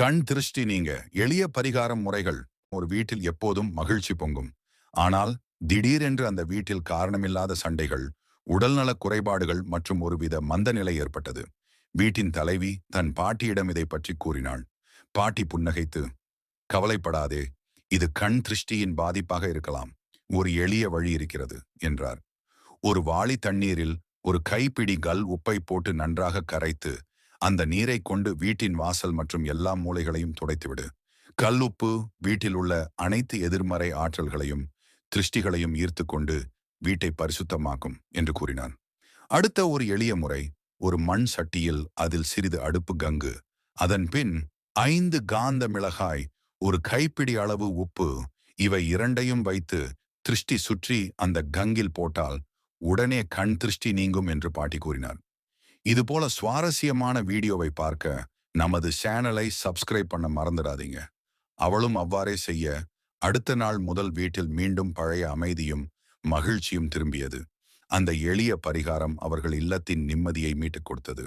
கண் திருஷ்டி நீங்க. எளிய பரிகாரம் முறைகள். ஒரு வீட்டில் எப்போதும் மகிழ்ச்சி பொங்கும். ஆனால் திடீரென்று அந்த வீட்டில் காரணமில்லாத சண்டைகள் உடல்நலக் குறைபாடுகள் மற்றும் ஒருவித மந்தநிலை ஏற்பட்டது. வீட்டின் தலைவி தன் பாட்டியிடம் இதை பற்றி கூறினாள். பாட்டி புன்னகைத்து கவலைப்படாதே. இது கண் திருஷ்டியின் பாதிப்பாக இருக்கலாம். ஒரு எளிய வழி இருக்கிறது என்றார். ஒரு வாளி தண்ணீரில் ஒரு கைப்பிடி கல் உப்பை போட்டு நன்றாக கரைத்து அந்த நீரை கொண்டு வீட்டின் வாசல் மற்றும் எல்லா மூலைகளையும் துடைத்துவிடு. கல் உப்பு வீட்டில் உள்ள அனைத்து எதிர்மறை ஆற்றல்களையும் திருஷ்டிகளையும் ஈர்த்து கொண்டு வீட்டை பரிசுத்தமாக்கும் என்று கூறினான். அடுத்த ஒரு எளிய முறை ஒரு மண் சட்டியில் அதில் சிறிது அடுப்பு கங்கு. அதன் பின் ஐந்து காந்த மிளகாய் ஒரு கைப்பிடி அளவு உப்பு இவை இரண்டையும் வைத்து திருஷ்டி சுற்றி அந்த கங்கில் போட்டால் உடனே கண் திருஷ்டி நீங்கும் என்று பாட்டி கூறினார். இதுபோல சுவாரஸ்யமான வீடியோவை பார்க்க நமது சேனலை சப்ஸ்கிரைப் பண்ண மறந்துடாதீங்க. அவளும் அவ்வாறே செய்ய அடுத்த நாள் முதல் வீட்டில் மீண்டும் பழைய அமைதியும் மகிழ்ச்சியும் திரும்பியது. அந்த எளிய பரிகாரம் அவர்கள் இல்லத்தின் நிம்மதியை மீட்டுக் கொடுத்தது.